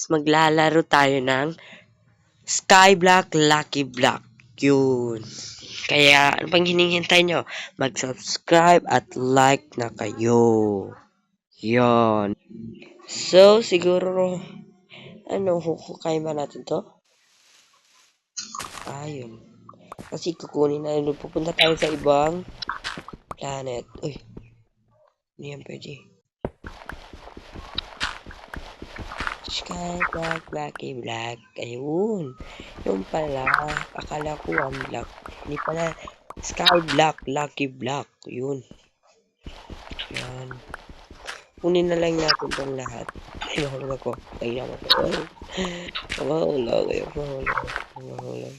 guys, maglalaro tayo ng Skyblock Lucky Block. Yun. Kaya, ano pang hinihintay nyo? Mag-subscribe at like na kayo. Yun. So, siguro, ano, hukukay ba natin to? Ayun. Kasi kukunin na yun. Pupunta tayo sa ibang planet. Uy. Hindi yan pwede. Sky black, blacky black. Ayun. Yung pala, akala ko ang black. Hindi pala, sky black, lucky black. Yun. Yan. Kunin na lang natin itong lahat. Ay, mahulog ako. Ay, naman ako. Mahulog. Ay, mahulog. Mahulog.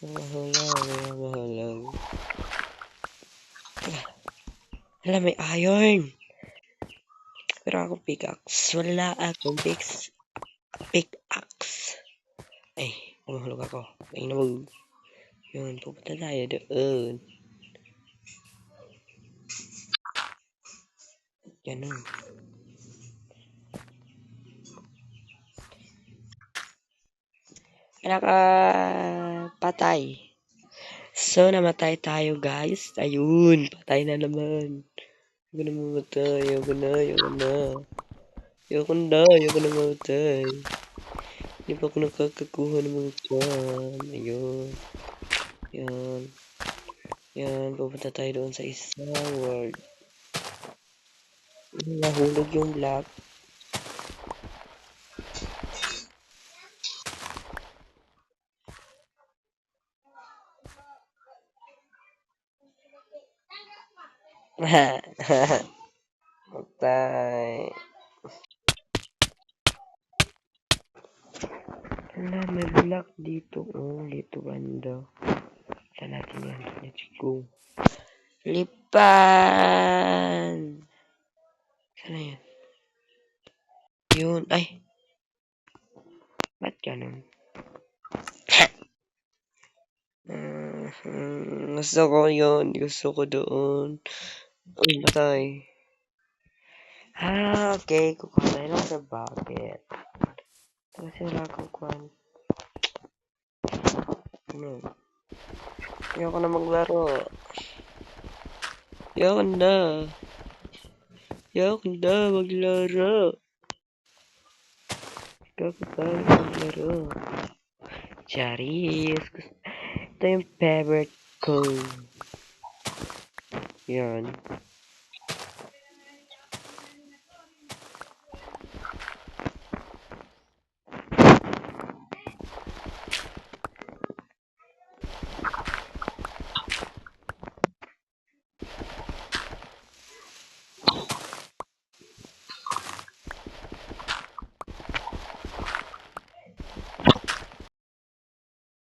Mahulog. Mahulog. Hala, may iron. Pero ako pickaxe. Wala akong pickaxe. Pickaxe. Ay, mahulog ako. Ay, namag... Yun, pupunta tayo doon. Ganun. Naka patay. So, namatay tayo, guys. Ayun, patay na naman. Ayoko na mamatay. Ayoko na, ayoko na. Ayoko na, ayoko na mamatay. Hindi pa ako nakakakuha ng mga chan. Ayun. Yan. Yan, pupunta tayo doon sa isang world. Nahulog yung black. Patay. Wala, may black dito. Oh, dito banda. Saan natin yan? Let's go. Lipan! Saan yan? Yun. Ay! Ba't ganun? Mhm. Gusto ko yun. Gusto ko doon. Ay, patay. Ah, okay. Kukuha tayo sa bucket. Kasi wala akong kwan. Ano? Ayoko na maglaro. Ayoko na. Ayoko na maglaro. Ayoko tayo maglaro. Charis. Ito yung favorite ko. Yan.